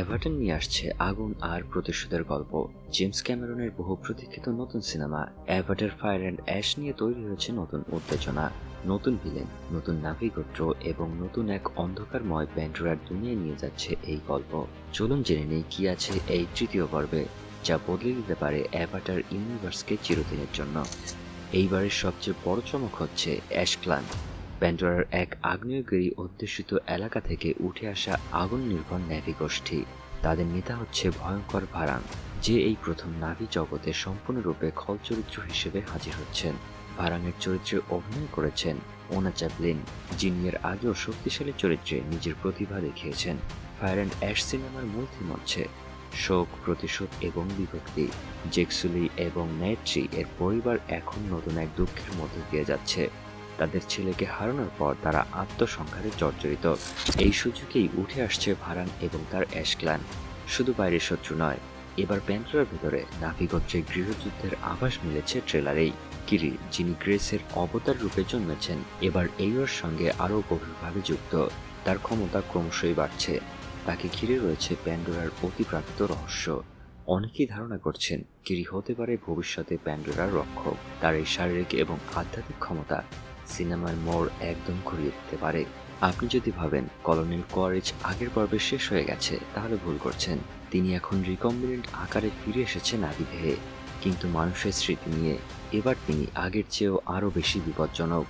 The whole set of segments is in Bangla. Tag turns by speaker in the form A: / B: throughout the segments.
A: এভারটন নিয়ে আসছে আগুন আর প্রতিশোধের গল্প। জেমস ক্যামেরনের বহু প্রতীক্ষিত নতুন cinema Avatar fire and ash নিয়ে তৈরি হয়েছে নতুন উত্তেজনা, নতুন ভিলেন নতুন নাভিগোত্র এবং নতুন এক অন্ধকারময় প্যান্ডোরার দুনিয়ায় নিয়ে যাচ্ছে এই গল্প। চলুন জেনে নেই কি আছে এই তৃতীয় পর্বে, যা বদলে দিতে পারে অ্যাভাটার ইউনিভার্সকে চিরদিনের জন্য। এইবারের সবচেয়ে বড় চমক হচ্ছে অ্যাশক্লান প্যান্ডোরার এক আগ্নেয়গিরি অধ্যুষিত এলাকা থেকে উঠে আসা আগুন নির্ভর ন্যাভি গোষ্ঠী। তাদের নেতা হচ্ছে ভয়ঙ্কর ভারান, যে এই প্রথম নাভি জগতে সম্পূর্ণরূপে খল চরিত্র হিসেবে হাজির হচ্ছেন। ভারানের চরিত্রে অভিনয় করেছেন ওনা চ্যাপলিন, যিনি এর আগেও শক্তিশালী চরিত্রে নিজের প্রতিভা দেখিয়েছেন। ফায়ার অ্যান্ড অ্যাশ সিনেমার মূল থিম হচ্ছে শোক, প্রতিশোধ এবং বিভক্তি। জেকসুলি এবং নেট্রি এর পরিবার এখন নতুন এক দুঃখের মধ্যে দিয়ে যাচ্ছে। তাদের ছেলেকে হারানোর পর তারা আত্মসংহারে জর্জরিত। এই সুযোগেই উঠে আসছে ভারান এবং তার অ্যাশক্ল্যান শুধু বাইরের শত্রু নয়, এবার প্যান্ট্রার ভেতরে নাভিগোত্রের গৃহযুদ্ধের আভাস মিলেছে ট্রেলারেই। কিরি যিনি গ্রেসের অবতার রূপে জন্মেছেন, এবার এইওর সঙ্গে আরও গভীরভাবে যুক্ত। তার ক্ষমতা ক্রমশই বাড়ছে। তাকে ঘিরে রয়েছে প্যান্ডোরার অতিপ্রাপ্ত রহস্য। অনেকেই ধারণা করছেন কিরি হতে পারে ভবিষ্যতে প্যান্ডোরার রক্ষক। তার এই শারীরিক এবং আধ্যাত্মিক ক্ষমতা সিনেমার মোড় একদম ঘুরিয়ে দিতে পারে। আপনি যদি ভাবেন কলোনেল কোয়ারেজ আগের পর্বে শেষ হয়ে গেছে, তাহলে ভুল করছেন। তিনি এখন রিকম্বিনেন্ট আকারে ফিরে এসেছেন আদিদেহে কিন্তু মানুষের স্মৃতি নিয়ে এবার তিনি আগের চেয়েও আরও বেশি বিপজ্জনক।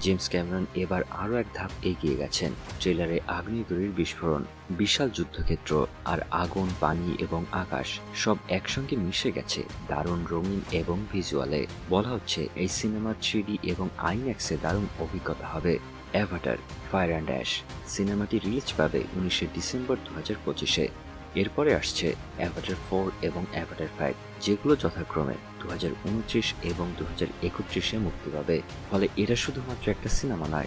A: জেমস ক্যামেরন এবার আরও এক ধাপ এগিয়ে গেছেন। ট্রেলারে আগ্নেয়গিরির বিস্ফোরণ, বিশাল যুদ্ধক্ষেত্র আর আগুন, পানি এবং আকাশ সব একসঙ্গে মিশে গেছে দারুণ রঙিন এবং ভিজুয়ালে। বলা হচ্ছে এই সিনেমার থ্রিডি এবং আইম্যাক্সে দারুণ অভিজ্ঞতা হবে। অ্যাভাটার, ফায়ার অ্যান্ড অ্যাশ সিনেমাটি রিলিজ পাবে উনিশে ডিসেম্বর দু হাজার পঁচিশে। এরপরে আসছে অ্যাভাটার ফোর এবং অ্যাভাটার ফাইভ। যেগুলো যথাক্রমে দু এবং দু হাজার মুক্তি পাবে। ফলে এটা শুধুমাত্র একটা সিনেমা নয়,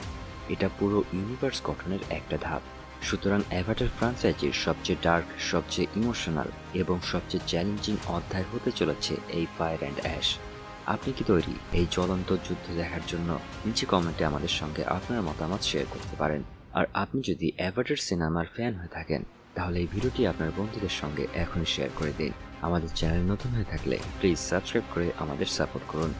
A: এটা পুরো ইউনিভার্স গঠনের একটা ধাপ। সুতরাং অ্যাভাটার ফ্রাঞ্চাইজির সবচেয়ে ডার্ক সবচেয়ে ইমোশনাল এবং সবচেয়ে চ্যালেঞ্জিং অধ্যায় হতে চলেছে এই ফায়ার অ্যান্ড অ্যাশ আপনি কি তৈরি এই জ্বলন্ত যুদ্ধ দেখার জন্য? নিচে কমেন্টে আমাদের সঙ্গে আপনার মতামত শেয়ার করতে পারেন। আর আপনি যদি অ্যাভাটার সিনেমার ফ্যান হয়ে থাকেন তাহলে এই ভিডিওটি আপনার বন্ধুদের সঙ্গে এখনই শেয়ার করে দিন। আমাদের চ্যানেল নতুন হয়ে থাকলে প্লিজ সাবস্ক্রাইব করে আমাদের সাপোর্ট করুন।